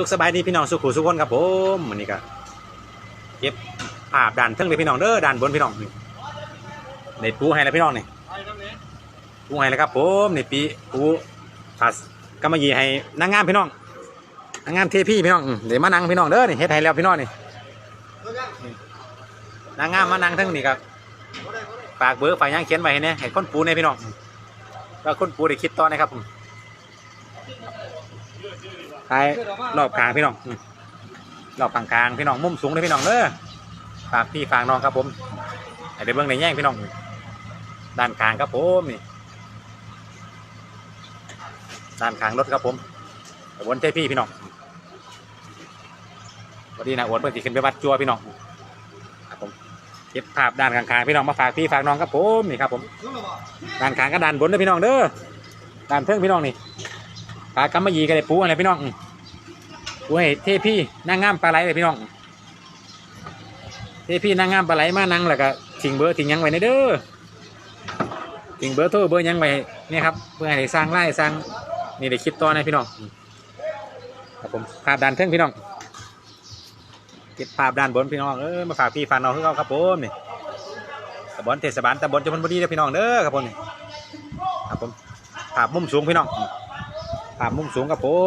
สุขสบายดีพี่น้องสุขุสุขคนครับผมวันนี้ก็เก็บภาพด่านเทิงเลยพี่น้องเด้อด่านบนพี่น้องนี่ในปูให้แล้วพี่น้องนี่ปูให้แล้วครับผมในปีปูผัสกำมะหยี่ให้นางงามพี่น้องนางงามเทพี่พี่น้องเดี๋ยวมานั่งพี่น้องเด้อนี่เฮ็ดให้แล้วพี่น้องนี่นางงามมานั่งเทั้งนี่ครับฝากเบอร์ฝากหยังเขียนไว้ให้เนี่ยให้คนปูเนี่ยพี่น้องแล้วคนปูได้คิดต่อนะครับผม ท้ายรอบกลางพี่น้องรอบกลางกลางๆพี่น้องมุมสูงเลยพี่น้องเด้อฝากพี่ฝากน้องครับผมให้ได้เบิ่งในแย่งพี่น้องด้านกลางครับผมนี่ด้านกลางรถครับผมขบวนเทพี่พี่น้องวันนี้นะอวดเพิ่นสิขึ้นไปวัดจัวพี่น้องครับผมเก็บภาพด้านกลางๆพี่น้องมาฝากพี่ฝากน้องครับผมนี่ครับผมด้านกลางก็ด้านบนเด้อพี่น้องเด้อด้านเทิงพี่น้องนี่ ปลากำมะหยี่ก็ได้ปูอะไรพี่น้องอืมปูให้เทพี่นางงามปลาไหลเลยพี่น้องเทพี่นางงามปลาไหลมานั่งแล้วก็ทิ้งเบอร์ทิ้งยังไว้ในเด้อทิ้งเบอร์โทรเบอร์ยังไว้เนี่ยครับเพื่อให้ได้สร้างไล่สร้างนี่ได้คิดต่อนะพี่น้องครับผมภาพด้านเทิงพี่น้องเก็บภาพด้านบนพี่น้องเออมาฝากพี่ฝากน้องคือเขาครับผมนี่ตำบลเทศบาลตำบลจุฬาบุรีเด้อพี่น้องเด้อครับผมนี่ครับผมภาพมุมสูงพี่น้อง ภาพมุมสูงครับผม